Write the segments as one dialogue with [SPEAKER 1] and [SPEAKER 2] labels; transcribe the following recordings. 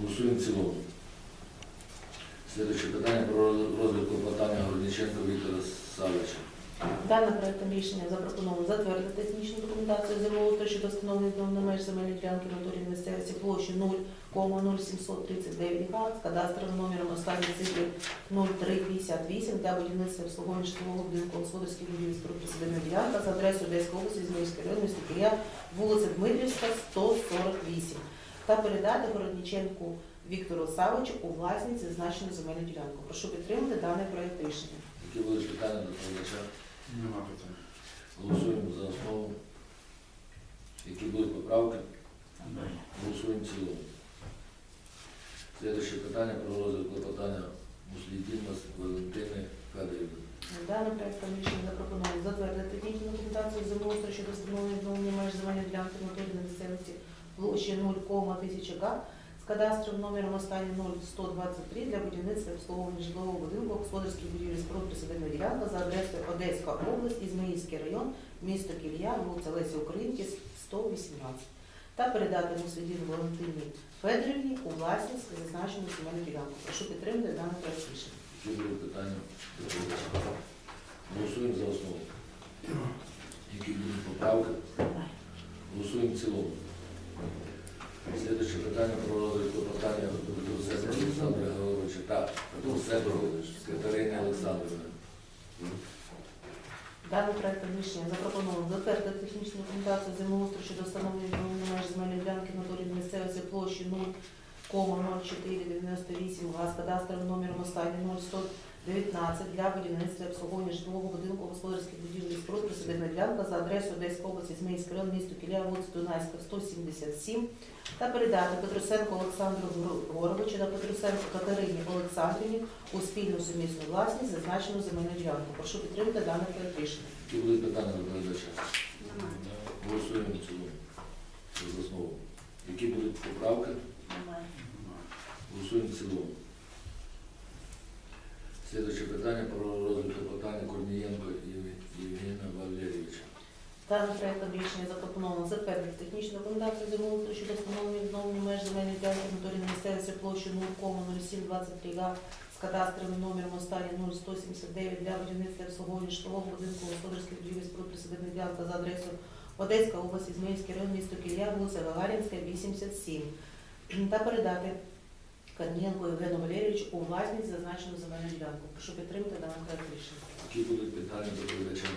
[SPEAKER 1] Голосуємо в цілому. Слідуюче питання про розгляд клопотання Горніченка Віктора Савича.
[SPEAKER 2] Даним проектом рішення запропоновано затвердити технічну документацію землеустрою щодо встановлення відновлення меж земельної ділянки натурі місцевості площі 0,0739 га з кадастровим номером останньої цифри 0358 для будівництва обслуговування житлового будинку господарських будівель присадибної ділянка за адресою Одеської області, Зміївський район, місто Кирія, вулиця Дмитрівська, 148 та передати Городніченку Віктору Савичу у власність зазначену земельну ділянку. Прошу підтримати даний проект рішення.
[SPEAKER 1] Які будуть питання до доповідача?
[SPEAKER 3] Нема питань.
[SPEAKER 1] Голосуємо за основу. Які будуть поправки? Голосуємо в цілому. Слідуюче питання про розгляд клопотання Муслідіна Валентини Федорівни.
[SPEAKER 2] Даним проектом рішення запропоновано затвердити технічну документацію землеустрою щодо встановлення відновлення меж земельної ділянки на місцевості площі 0,1000 га з кадастровим номером останній 0123 для будівництва обслуговування житлового будинку, господарських будівель і споруд присадибна ділянка за адресою Одеська область, Ізмаїльський район, місто Кілія, вулиця Лесі Українки, 118 та передати Муслідіну Валентині Федорівні у власність зазначену земельну ділянку. Прошу підтримати даний проект рішення.
[SPEAKER 1] Які питання до доповідача? Голосуємо за основу. Які будуть поправки? Голосуємо в цілому. Слідуюче питання про розгляд клопотання Петрусенка Олександра Григоровича та Петрусенко Катерини Олександрівни.
[SPEAKER 2] Даним проектом рішення запропоновано затвердити технічну документацію землеустрою щодо встановлення відновлення меж земельної на території місцевості площі 0,0498 га з кадастровим номером останній 0119 для будівництва обслуговування житлового будинку господарських будівель і споруд присадибна ділянка за адресою Одеської області, Зміївський район, місто Кілія, вулиця Дунайська, 177 та передати Петрусенко Олександру Горовичу та Петрусенко Катерині Олександрівні у спільну сумісну власність зазначену земельну ділянку. Прошу підтримати дане проект рішення.
[SPEAKER 1] Будуть питання до доповідача? Голосуємо в цілому. За основу. Які будуть поправки? Голосуємо в цілому. Слідуюче питання про розгляд клопотання Корнієнко Єв- Євгена Валерійовича.
[SPEAKER 2] Даним проектом рішення запропоновано затвердити технічну документацію землеустрою щодо встановлення відновлення меж земельної ділянки на місцевості площі 0,0723 га з кадастровим номером останній 0179 для будівництва обслуговування житлового будинку господарських будівель споруд присадибних ділянка за адресою Одеська область, Ізмаїльський район, місто Кілля, вулиця Гагарінська, 87 та передати Корнієнку Євгену Валерійовичу у власність зазначену земельну ділянку. Прошу підтримати даний проект рішення.
[SPEAKER 1] Які будуть питання до доповідача?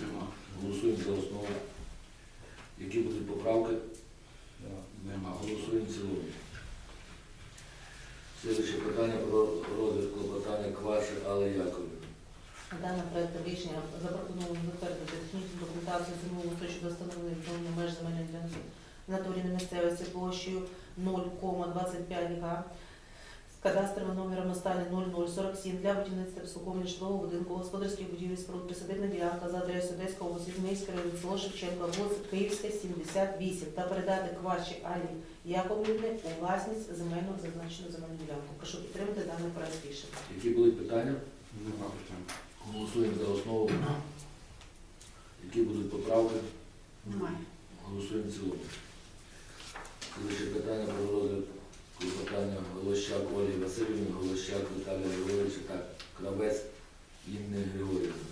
[SPEAKER 3] Нема.
[SPEAKER 1] Голосуємо за основу. Які будуть поправки?
[SPEAKER 3] Нема.
[SPEAKER 1] Голосуємо в цілому. Слідуюче питання про розгляд клопотання Кваши Алли Яковлівни.
[SPEAKER 2] Даним проектом рішення запропоновано затвердити технічну документацію землеустрою щодо встановлення відновлення меж земельної ділянки на місцевості площею 0,25 га кадастровим номером останній 0047 для будівництва обслуговування житлового будинку, господарських будівель споруд присадибна ділянка за адресою Одеська область, Зміївський район, село Шевченка, вулиця Київська, 78 та передати Квачі Алі Яковлівни у власність земельну зазначену земельну ділянку. Прошу підтримати даний проект рішення.
[SPEAKER 1] Які будуть питання?
[SPEAKER 3] Нема питань.
[SPEAKER 1] Голосуємо за основу. Які будуть поправки?
[SPEAKER 2] Немає.
[SPEAKER 1] Голосуємо в цілому. Слідуюче питання про розгляд Голощак Олі Васильівни, Голощак Віталія Григоровича та Кравець Інни Григорівни.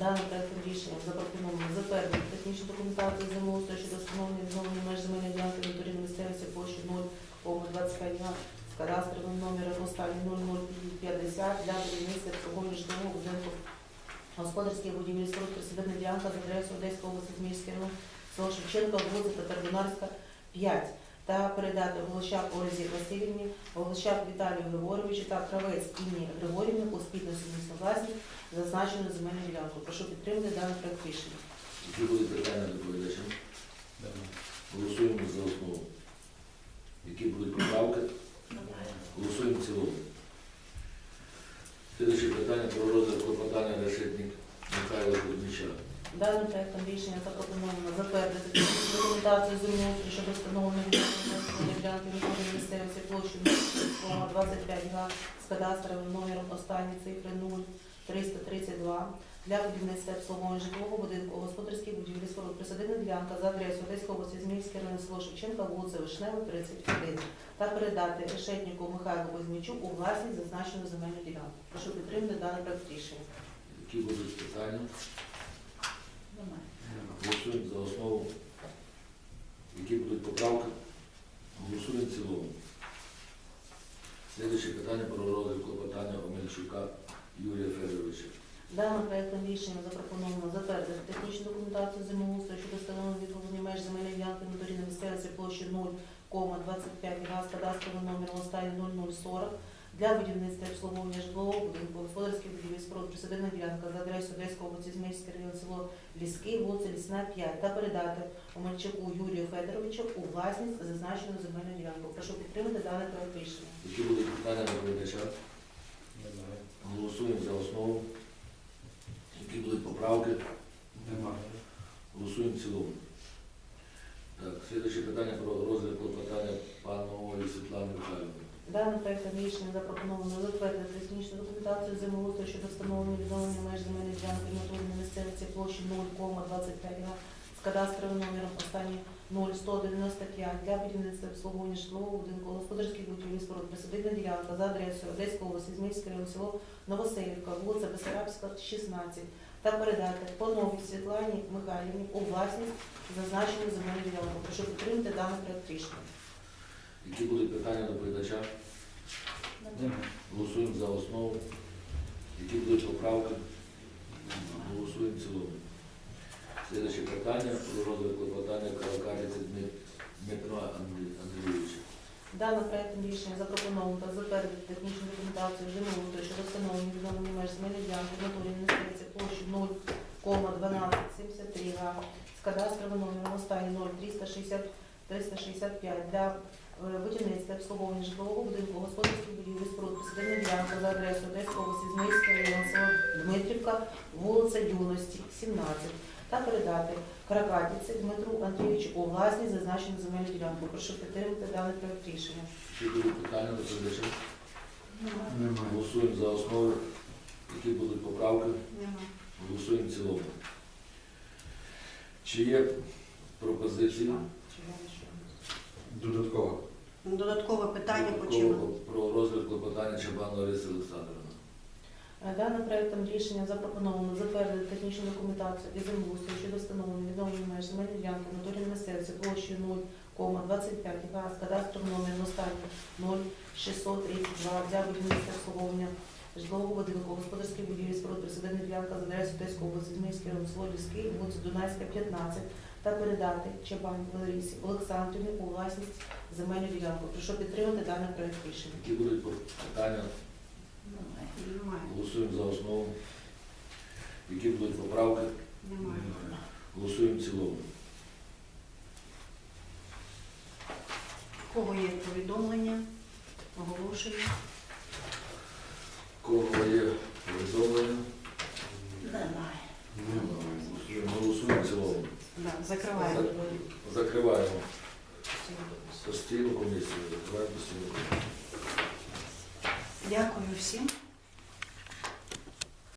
[SPEAKER 2] Даним проектом рішення запропоновано затвердити технічну документацію землеустрою щодо встановлення відновлення меж земельної ділянки на місцевості площі 0,25 га з кадастровим номером останній 0050 для будівництва обслуговування житлового будинку господарських будівель споруд присадибна ділянка з адресою Одеської області Зміївський район, село Шевченка, вулиця Татарбунарська, 5 та передати Голощак Ользі Васильівні, Голощак Віталію Григоровичу та Кравець Інні Григорівні у спільну сумісну власність зазначену земельну ділянку. Прошу підтримати даний проект рішення.
[SPEAKER 1] Які будуть питання до доповідача? Голосуємо за основу. Які будуть поправки? Голосуємо в цілому. Слідуюче питання про розгляд клопотання Решетник Михайла Кузьміча.
[SPEAKER 2] Даним проектом рішення запропоновано затвердити документацію землеустрою щодо встановлення ділянки відновлення місцевості площі 25 га з кадастровим номером останні цифри 0332 для будівництва обслуговування житлового будинку, господарських будівлі споруд, присадибна ділянка за адресою Одеської області, Зміївський район, село Шевченка, вулиця Вишнева, 31, та передати Решетніку Михайлу Кузьмічу у власність зазначену земельну ділянку. Прошу підтримати даний проект рішення.
[SPEAKER 1] Які будуть питання?
[SPEAKER 3] Нема.
[SPEAKER 1] Голосуємо за основу. Які будуть поправки? Голосуємо в цілому. Слідуюче питання про розгляд клопотання Омельчука Юрія Федоровича.
[SPEAKER 2] Даним проектом рішення запропоновано затвердити технічну документацію землеустрою щодо встановлення відповідні меж земельної ділянки на території місцевості площі 0,25 га з кадастровим номером останній 0040 для будівництва і обслуговування житлового будинку, господарських будівель споруд, присадибна ділянка за адресою Одеської області, Зміївський район, село Ліський, вулиця Лісна, 5 та передати Омельчуку Юрію Федоровичу у власність зазначену земельну ділянку. Прошу підтримати даний проект рішення.
[SPEAKER 1] Які будуть питання до доповідача? Голосуємо за основу. Які будуть поправки?
[SPEAKER 3] Нема.
[SPEAKER 1] Голосуємо в цілому. Так, слідуюче питання про розгляд клопотання панової Світлани Михайловни.
[SPEAKER 2] Даним проектом рішення запропоновано затвердити технічну документацію землеустрою щодо встановлення відновлення меж земельної ділянки в натурі місцевості площі 0,25 га з кадастровим номером останній 0195 для будівництва обслуговування житлового будинку, господарських будівель споруд, присадибна ділянка за адресою Одеської області, Зміївський район, село Новоселівка, вулиця Бесарабська, 16 та передати Пановій Світлані Михайлівні у власність зазначену земельну ділянку. Прошу підтримати даний проект рішення.
[SPEAKER 1] Які будуть питання до доповідача? Голосуємо за основу. Які будуть поправки? Голосуємо в цілому. Слідуюче питання про розгляд клопотання Каракатиці Дмитра Андрій- Андрійовича.
[SPEAKER 2] Даним проектом рішення запропоновано та затвердити технічну документацію землеустрою щодо встановлення відновлення меж земельної ділянки в натурі площі 0,1273 га з кадастровим номером останній 0360 365 для будівництва і обслуговування житлового будинку, господарських будівель споруд, присадибна ділянка за адресою Одеської області, Зміївський район, село Дмитрівка, вулиця Юності, 17 та передати Каракатіці Дмитру Андрійовичу у власність зазначену земельну ділянку. Прошу підтримати даний проект рішення.
[SPEAKER 1] Будуть питання до доповідача? Голосуємо за основу. Які будуть поправки? Голосуємо в цілому. Чи є пропозиції?
[SPEAKER 3] Додатково.
[SPEAKER 4] Додаткове питання по чому?
[SPEAKER 1] Про розгляд клопотання Чабан Лариси Олександрівни.
[SPEAKER 2] Е, Даним проектом рішення запропоновано затвердити технічну документацію і землеустрою щодо встановлення відновлення меж земельної ділянки натурі місцевості площею 0,25 га з кадастровим номером останній 0632 для будівництва обслуговування житлового будинку, господарських будівлі споруд, присадибна ділянка з адресою Одеської області, Зміївський район, село Ліський, вулиця Дунайська, 15 та передати Чабан Ларисі Олександрівні у власність земельну ділянку. Прошу підтримати даний проект рішення.
[SPEAKER 1] Які будуть питання?
[SPEAKER 4] Немає.
[SPEAKER 1] Голосуємо за основу. Які будуть поправки?
[SPEAKER 4] Немає.
[SPEAKER 1] Голосуємо в цілому.
[SPEAKER 4] В Кого є повідомлення? Оголошення?
[SPEAKER 1] Кого є повідомлення?
[SPEAKER 4] Немає.
[SPEAKER 1] Голосуємо. Голосуємо в цілому.
[SPEAKER 4] Да, закриваємо.
[SPEAKER 1] Закриваємо постійну комісію. Закриваємо постійну комісію.
[SPEAKER 4] Дякую всім.